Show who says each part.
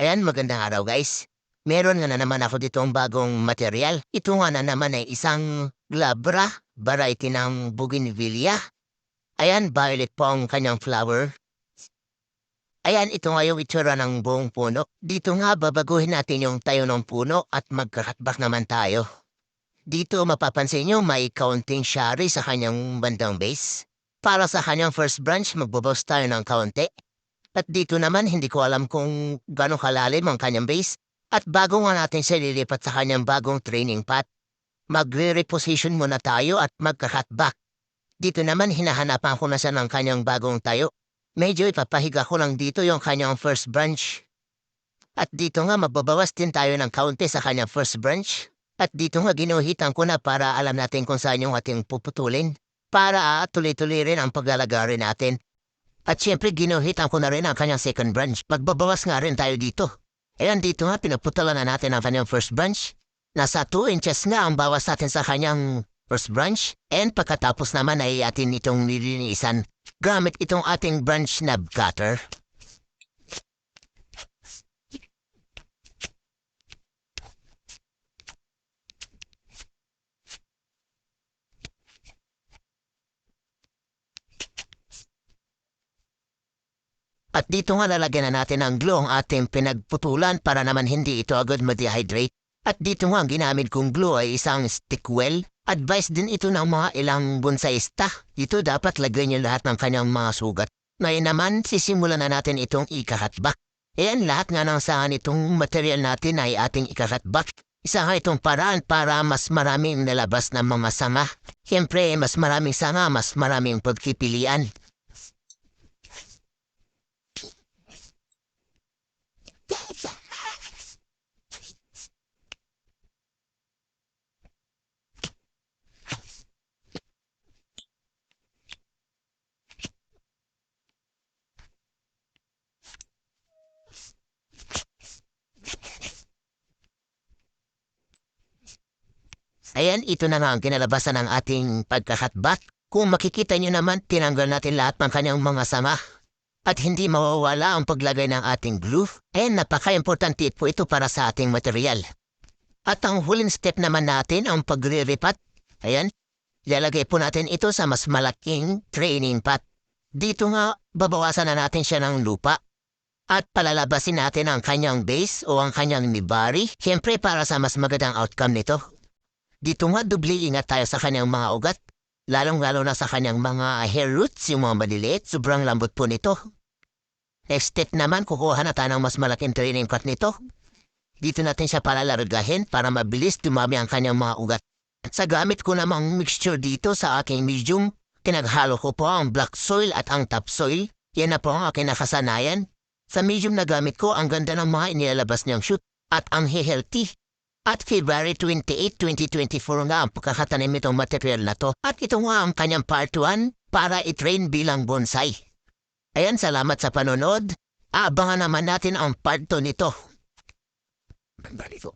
Speaker 1: Ayan, magandang araw guys. Meron nga na naman ako ditong bagong material. Ito nga na naman ay isang glabra, variety ng bougainvillea. Ayan, violet po ang kanyang flower. Ayan, ito nga yung itsura ng buong puno. Dito nga babaguhin natin yung tayo ng puno at magkakatbak naman tayo. Dito mapapansin nyo may kaunting shari sa kanyang bandang base. Para sa kanyang first branch, magbabawas tayo ng kaunti. At dito naman, hindi ko alam kung gano'ng kalalim ang kanyang base. At bago nga natin siya lilipat sa kanyang bagong training path, magre-reposition muna tayo at magka-cutback. Dito naman, hinahanapan ko na siya ng kanyang bagong tayo. Medyo ipapahiga ko lang dito yung kanyang first branch. At dito nga, magbabawas din tayo ng kaunti sa kanyang first branch. At dito nga, ginuhitan ko na para alam natin kung saan yung ating puputulin. Para tuloy-tuloy rin ang paglalagari natin. At syempre, ginuhitan ko na rin ang kanyang second branch. Magbabawas nga rin tayo dito. Ayan dito nga, pinaputalan na natin ang kanyang first branch. Nasa 2 inches nga ang bawas natin sa kanyang first branch. And pagkatapos naman ay atin itong nilinisan gamit itong ating branch knob cutter. At dito nga lalagyan na natin ng glue ang ating pinagputulan para naman hindi ito agad ma-dehydrate. At dito nga ang ginamit kong glue ay isang stickwell. Advice din ito ng mga ilang bonsaista. Dito dapat lagyan niyo lahat ng kanyang mga sugat. Ngayon naman, sisimulan na natin itong ikahatbak. Ayan lahat nga ng saan itong material natin ay ating ikahatbak. Isa nga itong paraan para mas maraming nalabas ng mga sanga. Siyempre, mas maraming sanga, mas maraming pagkipilian. Ayan, ito na nga ang kinalabasan ng ating pagkakatbat. Kung makikita nyo naman, tinanggal natin lahat ng kanyang mga sama. At hindi mawawala ang paglagay ng ating glue. Ayan, napaka-importante po ito para sa ating material. At ang huling step naman natin ang pagre-repat. Ayan, lalagay po natin ito sa mas malaking training pot. Dito nga, babawasan na natin siya ng lupa. At palalabasin natin ang kanyang base o ang kanyang nibari. Siyempre para sa mas magandang outcome nito. Dito nga dubli ingat tayo sa kanyang mga ugat. Lalong-lalo na sa kanyang mga hair roots, yung mga maliliit, sobrang lambot po nito. Next step naman, kukuha na tayo ng mas malaking training pot nito. Dito natin siya palalargahin para mabilis dumami ang kanyang mga ugat. At sa gamit ko namang mixture dito sa aking medium, tinaghalo ko po ang black soil at ang topsoil. Yan na po ang aking nakasanayan. Sa medium na gamit ko, ang ganda ng mga inilalabas niyang shoot at ang healthy. At February 28, 2024 nga ang pagkakatanim itong material na to. At ito nga ang kanyang part 1 para i-train bilang bonsai. Ayan, salamat sa panonood. Abangan naman natin ang part 2 nito. Ganito.